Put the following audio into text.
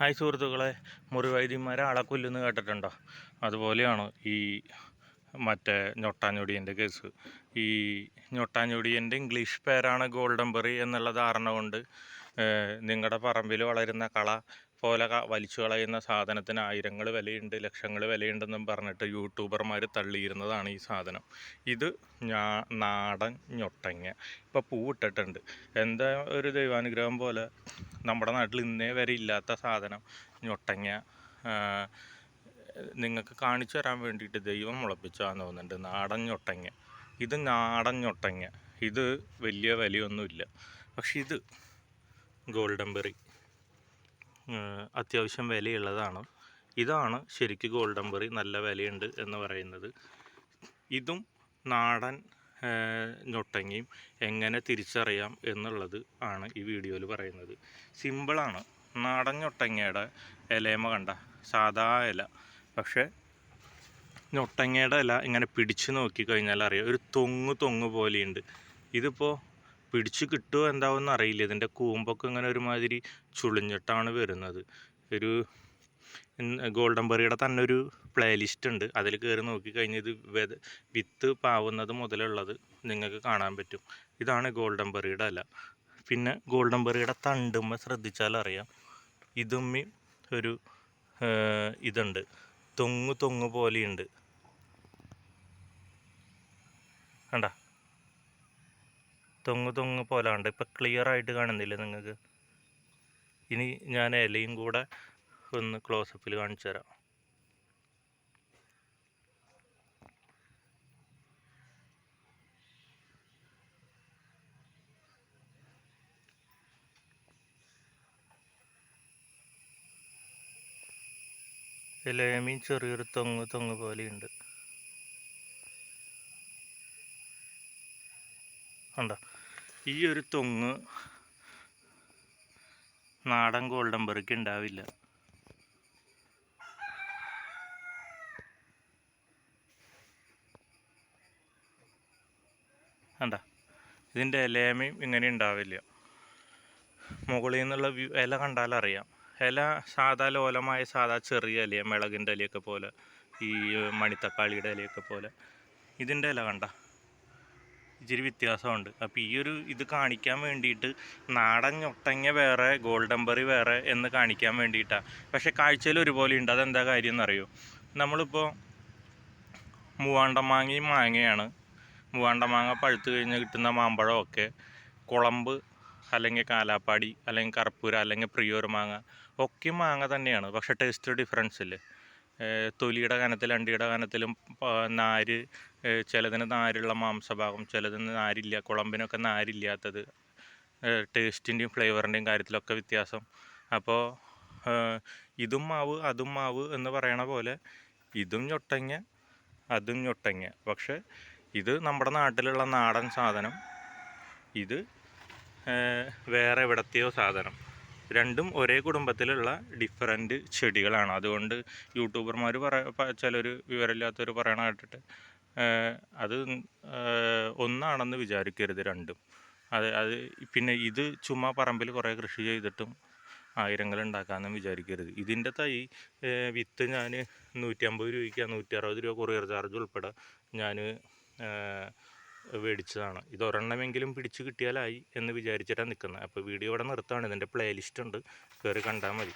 Hi സുഹൃത്തുക്കളെ മുറിവൈദ്യന്മാരെ അളക്കൊല്ലെന്ന് കേട്ടിട്ടുണ്ടോ? അതുപോലെയാണ് ഈ മറ്റേ ഞൊട്ടാഞ്ഞൊടിയന്റെ കേസ്. ഈ ഞൊട്ടാഞ്ഞൊടിയന്റെ ഇംഗ്ലീഷ് പേരാണ് ഗോൾഡൻ ബെറി എന്നുള്ള ധാരണ കൊണ്ട് നിങ്ങളുടെ പറമ്പിൽ വളരുന്ന കള പോലെ വലിച്ചു കളയുന്ന സാധനത്തിന് ആയിരങ്ങൾ വിലയുണ്ട് ലക്ഷങ്ങൾ വിലയുണ്ടെന്നും പറഞ്ഞിട്ട് യൂട്യൂബർമാർ തള്ളിയിരുന്നതാണ് ഈ സാധനം. ഇത് ഞാ നാടൻ ഞൊട്ടങ്ങ. ഇപ്പോൾ പൂവിട്ടിട്ടുണ്ട് എന്താ ഒരു ദൈവാനുഗ്രഹം പോലെ നമ്മുടെ നാട്ടിൽ ഇന്നേ വരെ ഇല്ലാത്ത സാധനം ഞൊട്ടങ്ങ നിങ്ങൾക്ക് കാണിച്ചു തരാൻ വേണ്ടിയിട്ട് ദൈവം മുളപ്പിച്ചാന്ന് തോന്നുന്നുണ്ട്. നാടൻ ഞൊട്ടങ്ങ. ഇത് നാടൻ ഞൊട്ടങ്ങ. ഇത് വലിയ വിലയൊന്നുമില്ല. പക്ഷെ ഇത് ഗോൾഡൻ ബെറി അത്യാവശ്യം വിലയുള്ളതാണ്. ഇതാണ് ശരിക്ക് ഗോൾഡൻ ബെറി നല്ല വിലയുണ്ട് എന്ന് പറയുന്നത്. ഇതും നാടൻ ഞൊട്ടങ്ങയും എങ്ങനെ തിരിച്ചറിയാം എന്നുള്ളത് ആണ് ഈ വീഡിയോയിൽ പറയുന്നത്. സിമ്പിളാണ് നാടൻ ഞൊട്ടങ്ങയുടെ ഇലയമ്മ കണ്ട സാധാ ഇല. പക്ഷേ ഞൊട്ടങ്ങയുടെ ഇല ഇങ്ങനെ പിടിച്ച് നോക്കി കഴിഞ്ഞാൽ അറിയാം ഒരു തൊങ്ങ് തൊങ്ങ് പോലെയുണ്ട്. ഇതിപ്പോൾ പിടിച്ചു കിട്ടുമോ എന്താവെന്ന് അറിയില്ല ഇതിന്റെ കൂമ്പൊക്കെ ഇങ്ങനെ ഒരുമാതിരി ചുളിഞ്ഞിട്ടാണ് വരുന്നത്. ഒരു ഗോൾഡൻ ബെറിയുടെ തന്നെ ഒരു പ്ലേലിസ്റ്റ് ഉണ്ട് അതിൽ കയറി നോക്കിക്കഴിഞ്ഞാൽ ഇത് വെത വിത്ത് പാവുന്നത് മുതലുള്ളത് നിങ്ങൾക്ക് കാണാൻ പറ്റും. ഇതാണ് ഗോൾഡൻ ബെറിയുടെ അല്ല പിന്നെ ഗോൾഡൻ ബെറിയുടെ തണ്ടുമ്മ ശ്രദ്ധിച്ചാൽ അറിയാം. ഇതുമ്മി ഒരു ഇതുണ്ട്. തൊങ്ങ് തൊങ്ങ് പോലെയുണ്ട്. കണ്ട? തൊങ്ങ് തൊങ്ങ് പോലെ ഉണ്ട് ഇപ്പം ക്ലിയർ ആയിട്ട് കാണുന്നില്ല നിങ്ങൾക്ക്? ഇനി ഞാൻ ഇലയും കൂടെ ഒന്ന് ക്ലോസപ്പിൽ കാണിച്ചു തരാം. ഇലയമീൻ ചെറിയൊരു തൊങ്ങ് തൊങ്ങ് പോലെയുണ്ട്. കണ്ടോ? ഈ ഒരു തൊങ്ങ് നാടൻ ഗോൾഡൻ ബെറിക്ക് ഉണ്ടാവില്ല. കണ്ട? ഇതിന്റെ ഇലയമയും ഇങ്ങനെ ഉണ്ടാവില്ല. മുകളിൽ നിന്നുള്ള വ്യൂ ഇല കണ്ടാലറിയാം ഇല സാധാ ലോലമായ സാധാ ചെറിയ ഇലയാണ് മിളകിന്റെ ഇലയൊക്കെ പോലെ ഈ മണിത്തക്കാളിയുടെ ഇലയൊക്കെ പോലെ. ഇതിന്റെ ഇല കണ്ട? ഇച്ചിരി വ്യത്യാസമുണ്ട്. അപ്പോൾ ഈ ഒരു ഇത് കാണിക്കാൻ വേണ്ടിയിട്ട് നാടൻ ഞൊട്ടങ്ങ വേറെ ഗോൾഡൻ ബെറി വേറെ എന്ന് കാണിക്കാൻ വേണ്ടിയിട്ടാണ് പക്ഷേ കാഴ്ചയിൽ ഒരുപോലെ ഉണ്ട്. അതെന്താ കാര്യം എന്നറിയോ? നമ്മളിപ്പോൾ മൂവാണ്ടം മാങ്ങയും മാങ്ങയാണ് മൂവാണ്ടൻ മാങ്ങ പഴുത്ത് കഴിഞ്ഞ് കിട്ടുന്ന മാമ്പഴമൊക്കെ കുളമ്പ് അല്ലെങ്കിൽ കാലാപ്പാടി അല്ലെങ്കിൽ കർപ്പൂര അല്ലെങ്കിൽ പ്രിയൂർ മാങ്ങ ഒക്കെ മാങ്ങ തന്നെയാണ്. പക്ഷേ ടേസ്റ്റ് ഡിഫറൻസ് ഇല്ലേ? തൊലിയുടെ കനത്തിൽ അണ്ടിയുടെ കനത്തിലും നാര് ചിലതിന് നാരുള്ള മാംസഭാഗം ചിലതിന് നാരില്ല കുളമ്പിനൊക്കെ നാരില്ലാത്തത് ടേസ്റ്റിന്റെയും ഫ്ലേവറിന്റെയും കാര്യത്തിലൊക്കെ വ്യത്യാസം. അപ്പോൾ ഇതും മാവ് അതും മാവ് എന്ന് പറയണ പോലെ ഇതും ഞൊട്ടങ്ങ അതും ഞൊട്ടങ്ങ. പക്ഷെ ഇത് നമ്മുടെ നാട്ടിലുള്ള നാടൻ സാധനം. ഇത് വേറെ എവിടത്തെയോ സാധനം. രണ്ടും ഒരേ കുടുംബത്തിലുള്ള ഡിഫറെന്റ് ചെടികളാണ്. അതുകൊണ്ട് യൂട്യൂബർമാർ പറ ചിലർ വിവരമില്ലാത്തവർ പറയണ കേട്ടിട്ട് അത് ഒന്നാണെന്ന് വിചാരിക്കരുത് രണ്ടും. അത് അത് പിന്നെ ഇത് ചുമ്മാ പറമ്പിൽ കുറേ കൃഷി ചെയ്തിട്ടും ആയിരങ്ങൾ ഉണ്ടാക്കാമെന്നും വിചാരിക്കരുത്. ഇതിന്റെ തൈ വിത്ത് ഞാൻ നൂറ്റി അമ്പത് രൂപയ്ക്ക് നൂറ്റി അറുപത് രൂപ കൊറിയർ ചാർജ് ഉൾപ്പെടെ ഞാൻ മേടിച്ചതാണ്. ഇത് ഒരെണ്ണമെങ്കിലും പിടിച്ച് കിട്ടിയാലായി എന്ന് വിചാരിച്ചിട്ടാണ് നിൽക്കുന്നത് അപ്പോൾ വീഡിയോ ഇവിടെ നിർത്താണ് ഇതിന്റെ പ്ലേലിസ്റ്റ് ഉണ്ട്. കയറി കണ്ടാൽ മതി.